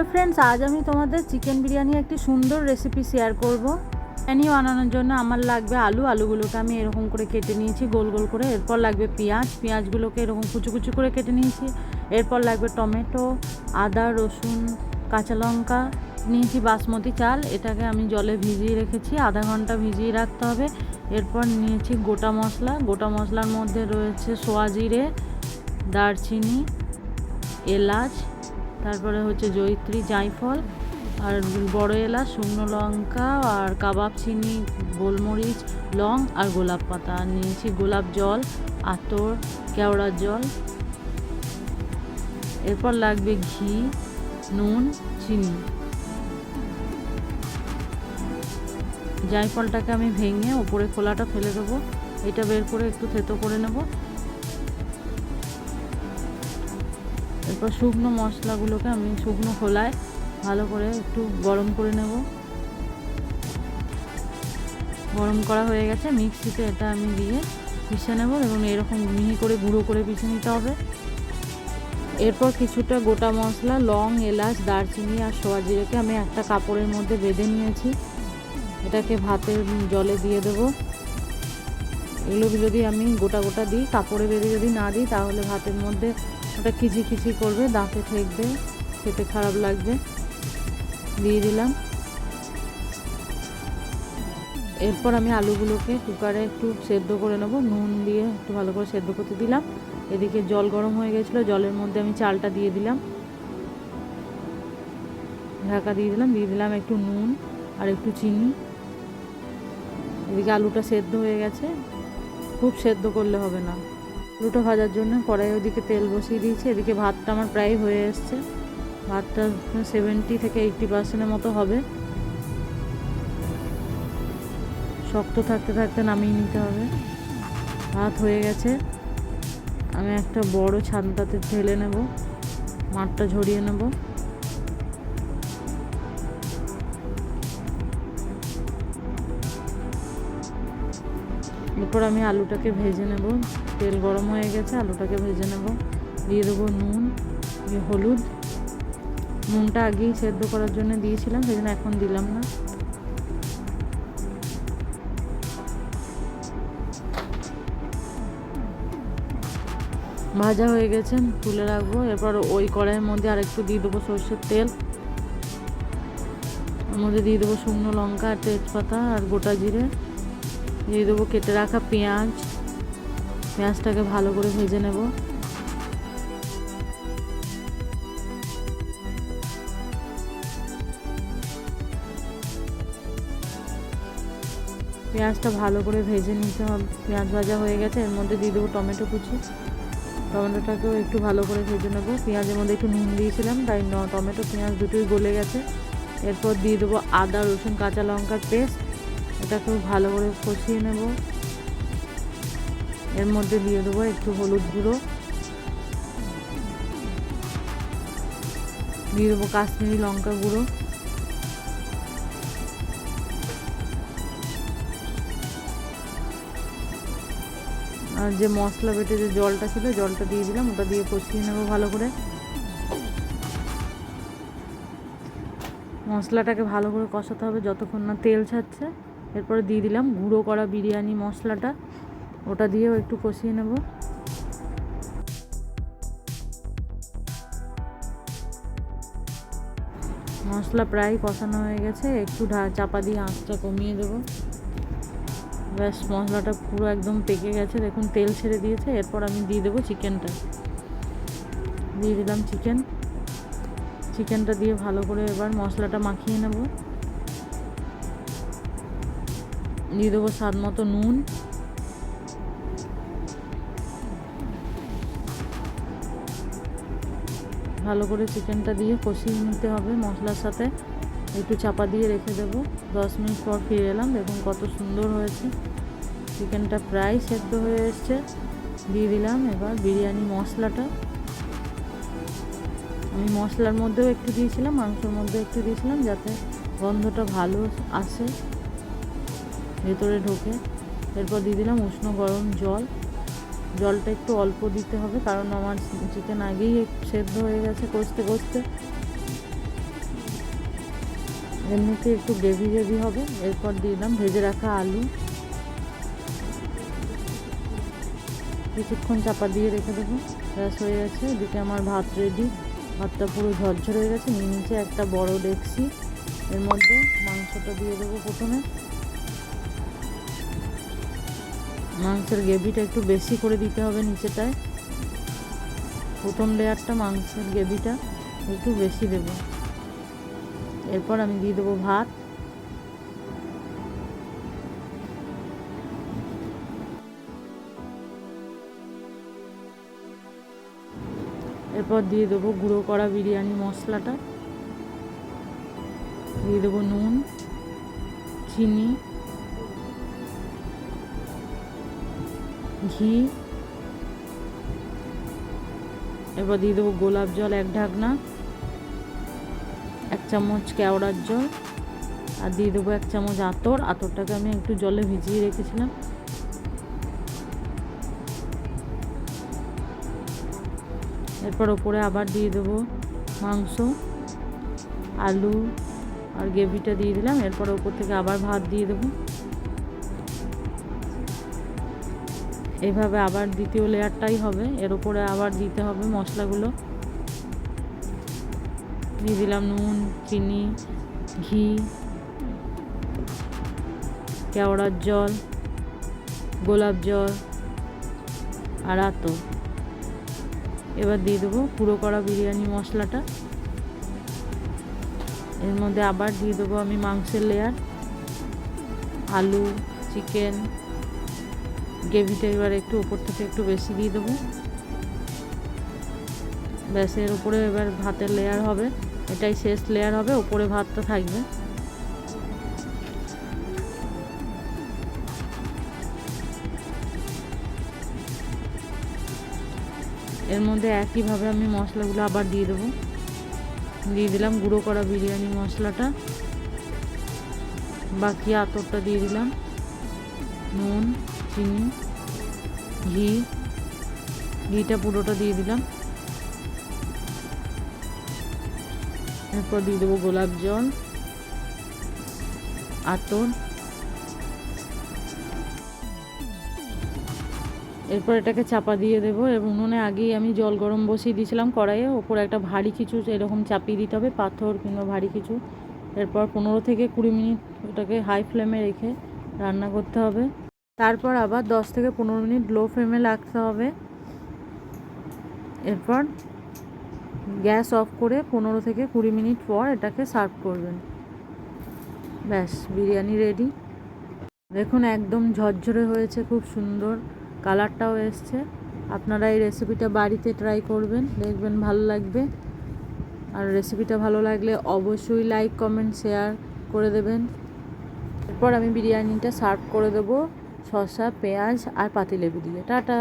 তো ফ্রেন্ডস আজ আমি তোমাদের চিকেন বিরিয়ানি একটি সুন্দর রেসিপি শেয়ার করব। বিরিয়ানি বানানোর জন্য আমার লাগবে আলু। আলুগুলোকে আমি এরকম করে কেটে নিয়েছি, গোল গোল করে। এরপর লাগবে পেঁয়াজ। পেঁয়াজগুলোকে এরকম কুচু কুচু করে কেটে নিয়েছি। এরপর লাগবে টমেটো, আদা, রসুন, কাঁচা লঙ্কা। নিয়েছি বাসমতি চাল। এটাকে আমি জলে ভিজিয়ে রেখেছি। আধা ঘণ্টা ভিজিয়ে রাখতে হবে। এরপর নিয়েছি গোটা মশলা। গোটা মশলার মধ্যে রয়েছে সোয়া জিরে, দারচিনি, এলাচ তারপরে হচ্ছে জয়িত্রী জায়ফল আর বড় এলাচ, শুকনো লঙ্কা আর কাবাব, চিনি, গোলমরিচ, লং আর গোলাপ পাতা। নিয়েছি গোলাপ জল, আতর কেওড়ার জল। এরপর লাগবে ঘি, নুন, চিনি। জায়ফলটাকে আমি ভেঙে ওপরে খোলাটা ফেলে দেবো। এটা বের করে একটু থেতো করে নেব। এরপর শুকনো মশলাগুলোকে আমি শুকনো খোলায় ভালো করে একটু গরম করে নেব। গরম করা হয়ে গেছে, মিক্সিতে এটা আমি দিয়ে পিষে নেব এবং এরকম মিহি করে গুঁড়ো করে পিষে নিতে হবে। এরপর কিছুটা গোটা মশলা, লং, এলাচ, দারচিনি আর সোয়া জিরেকে আমি একটা কাপড়ের মধ্যে বেঁধে নিয়েছি। এটাকে ভাতের জলে দিয়ে দেবো। এগুলো যদি আমি গোটা গোটা দিই, কাপড়ে বেঁধে যদি না দিই, তাহলে ভাতের মধ্যে ওটা খিচি কিচি করবে, দাঁতে ঠেকবে, খেতে খারাপ লাগবে। দিয়ে দিলাম। এরপর আমি আলুগুলোকে কুকারে একটু সেদ্ধ করে নেব। নুন দিয়ে একটু ভালো করে সেদ্ধ করতে দিলাম। এদিকে জল গরম হয়ে গেছিল, জলের মধ্যে আমি চালটা দিয়ে দিলাম। ঢাকা দিয়ে দিলাম দিয়ে দিলাম একটু নুন আর একটু চিনি। এদিকে আলুটা সেদ্ধ হয়ে গেছে। খুব সেদ্ধ করলে হবে না। আলুটা ভাজার জন্য কড়াই ওদিকে তেল বসিয়ে দিয়েছি, এদিকে ভাতটা আমার প্রায় হয়ে এসছে। ভাতটা সেভেন্টি থেকে এইটটি পার্সেন্টের মতো হবে। শক্ত থাকতে থাকতে নামিয়ে নিতে হবে। ভাত হয়ে গেছে। আমি একটা বড় ছানটাতে ঢেলে নেব। মাঠটা ঝরিয়ে নেব। এরপর আমি আলুটাকে ভেজে নেব। তেল গরম হয়ে গেছে, আলুটাকে ভেজে নেব। দিয়ে দেবো নুন, দিয়ে হলুদ। নুনটা আগেই সেদ্ধ করার জন্য দিয়েছিলাম, সেই জন্য এখন দিলাম না। ভাজা হয়ে গেছে, তুলে রাখব। এরপর ওই কড়াইয়ের মধ্যে আরেকটু দিয়ে দেবো সর্ষের তেল। ওর মধ্যে দিয়ে দেবো শুকনো লঙ্কা আর তেজপাতা আর গোটা জিরে। দিয়ে দেবো কেটে রাখা পেঁয়াজ। পেঁয়াজটাকে ভালো করে ভেজে নেব। পেঁয়াজটা ভালো করে ভেজে নিতে হবে। পেঁয়াজ ভাজা হয়ে গেছে, এর মধ্যে দিয়ে দেবো টমেটো কুচি। টমেটোটাকেও একটু ভালো করে ভেজে নেব। পেঁয়াজের মধ্যে একটু নুন দিয়েছিলাম, তাই টমেটো, পেঁয়াজ দুটোই গলে গেছে। এরপর দিয়ে দেবো আদা, রসুন, কাঁচা লঙ্কার পেস্ট। এটাকেও ভালো করে কষিয়ে নেব। এর মধ্যে দিয়ে দেবো একটু হলুদ গুঁড়ো। দিয়ে দেবো কাশ্মীরি লঙ্কা গুঁড়ো। আর যে মশলা বেটে যে জলটা ছিল, জলটা দিয়ে দিলাম, ওটা দিয়ে কষিয়ে নেব ভালো করে। মশলাটাকে ভালো করে কষাতে হবে যতক্ষণ না তেল ছাড়ছে। এরপরে দিয়ে দিলাম গুঁড়ো করা বিরিয়ানি মশলাটা। ওটা দিয়েও একটু কষিয়ে নেব। মশলা প্রায় কষানো হয়ে গেছে। একটু ঢা, চাপা দিয়ে আঁচটা কমিয়ে দেবো। ব্যাস, মশলাটা পুরো একদম পেকে গেছে। দেখুন, তেল ছেড়ে দিয়েছে। এরপর আমি দিয়ে দেবো চিকেনটা। দিয়ে দিলাম চিকেন। চিকেনটা দিয়ে ভালো করে এবার মশলাটা মাখিয়ে নেব। দিয়ে দেবো স্বাদ মতো নুন। ভালো করে চিকেনটা দিয়ে কষিয়ে নিতে হবে মশলার সাথে। একটু চাপা দিয়ে রেখে দেবো। দশ মিনিট পর ফিরে এলাম, দেখুন কত সুন্দর হয়েছে। চিকেনটা প্রায় সেদ্ধ হয়ে এসছে। দিয়ে দিলাম এবার বিরিয়ানি মশলাটা। আমি মশলার মধ্যেও একটু দিয়েছিলাম, মাংসের মধ্যেও একটু দিয়েছিলাম যাতে গন্ধটা ভালো আসে। ভেতরে ঢোকে। এরপর দিয়ে দিলাম উষ্ণ গরম জল। জলটা একটু অল্প দিতে হবে, কারণ আমার চিকেন আগেই সেদ্ধ হয়ে গেছে কষতে কষতে। এমনিতে একটু গ্রেভি গ্রেভি হবে। এরপর দিয়ে দিলাম ভেজে রাখা আলু। কিছুক্ষণ চাপা দিয়ে রেখে দেবো। ব্যাস, হয়ে গেছে। এদিকে আমার ভাত রেডি ভাতটা পুরো ঝরঝর হয়ে গেছে। নিচে একটা বড় ডেকসি এর মধ্যে মাংসটা দিয়ে দেবো প্রথমে। মাংসের গ্রেভিটা একটু বেশি করে দিতে হবে নিচেটায়। প্রথম লেয়ারটা মাংসের গ্রেভিটা একটু বেশি দেবো। এরপর আমি দিয়ে দেবো ভাত। এরপর দিয়ে দেবো গুঁড়ো করা বিরিয়ানি মশলাটা। দিয়ে দেবো নুন, চিনি ঘি এরপর দিয়ে দেবো গোলাপ জল এক ঢাকনা, এক চামচ কেওড়ার জল, আর দিয়ে দেবো এক চামচ আতর। আতরটাকে আমি একটু জলে ভিজিয়ে রেখেছিলাম। এরপর ওপরে আবার দিয়ে দেবো মাংস, আলু, আর গ্রেভিটা দিয়ে দিলাম। এরপর ওপর থেকে আবার ভাত দিয়ে দেবো। এইভাবে আবার দ্বিতীয় লেয়ারটাই হবে। এর উপরে আবার দিতে হবে মশলাগুলো। দিয়ে দিলাম নুন, চিনি, ঘি, কেওড়ার জল, গোলাপ জল আর আতো এবার দিয়ে দেবো পুরো করা বিরিয়ানি মশলাটা। এর মধ্যে আবার দিয়ে দেবো আমি মাংসের লেয়ার। আলু, চিকেন গ্রেভিটা এবার একটু উপর থেকে একটু বেশি দিয়ে দেবো। ব্যাস, এর উপরে এবার ভাতের লেয়ার হবে। এটাই শেষ লেয়ার হবে ওপরে ভাতটা থাকবে। এর মধ্যে একইভাবে আমি মশলাগুলো আবার দিয়ে দেবো। দিয়ে দিলাম গুঁড়ো করা বিরিয়ানি মশলাটা। বাকি আতরটা দিয়ে দিলাম। নুন। চিনি, ঘি, ঘিটা পুরোটা দিয়ে দিলাম। এরপর দিয়ে দেবো গোলাপ জল, আতর। এরপর এটাকে চাপা দিয়ে দেবো এবং উনুনে আগেই আমি জল গরম বসিয়ে দিয়েছিলাম কড়াইয়ে। ওপরে একটা ভারী কিছু এরকম চাপিয়ে দিতে হবে, পাথর কিংবা ভারী কিছু। এরপর পনেরো থেকে কুড়ি মিনিট ওটাকে হাই ফ্লেমে রেখে রান্না করতে হবে। তারপর আবার দশ থেকে পনেরো মিনিট লো ফ্লেমে রাখতে হবে। এরপর গ্যাস অফ করে পনেরো থেকে কুড়ি মিনিট পর এটাকে সার্ভ করবেন। ব্যাস, বিরিয়ানি রেডি দেখুন, একদম ঝরঝরে হয়েছে, খুব সুন্দর কালারটাও এসছে। আপনারা এই রেসিপিটা বাড়িতে ট্রাই করবেন, দেখবেন ভালো লাগবে। আর রেসিপিটা ভালো লাগলে অবশ্যই লাইক কমেন্ট শেয়ার করে দেবেন। এরপর আমি বিরিয়ানিটা সার্ভ করে দেবো। শসা পেঁয়াজ আর পাতিলেবু দিয়ে। টাটা!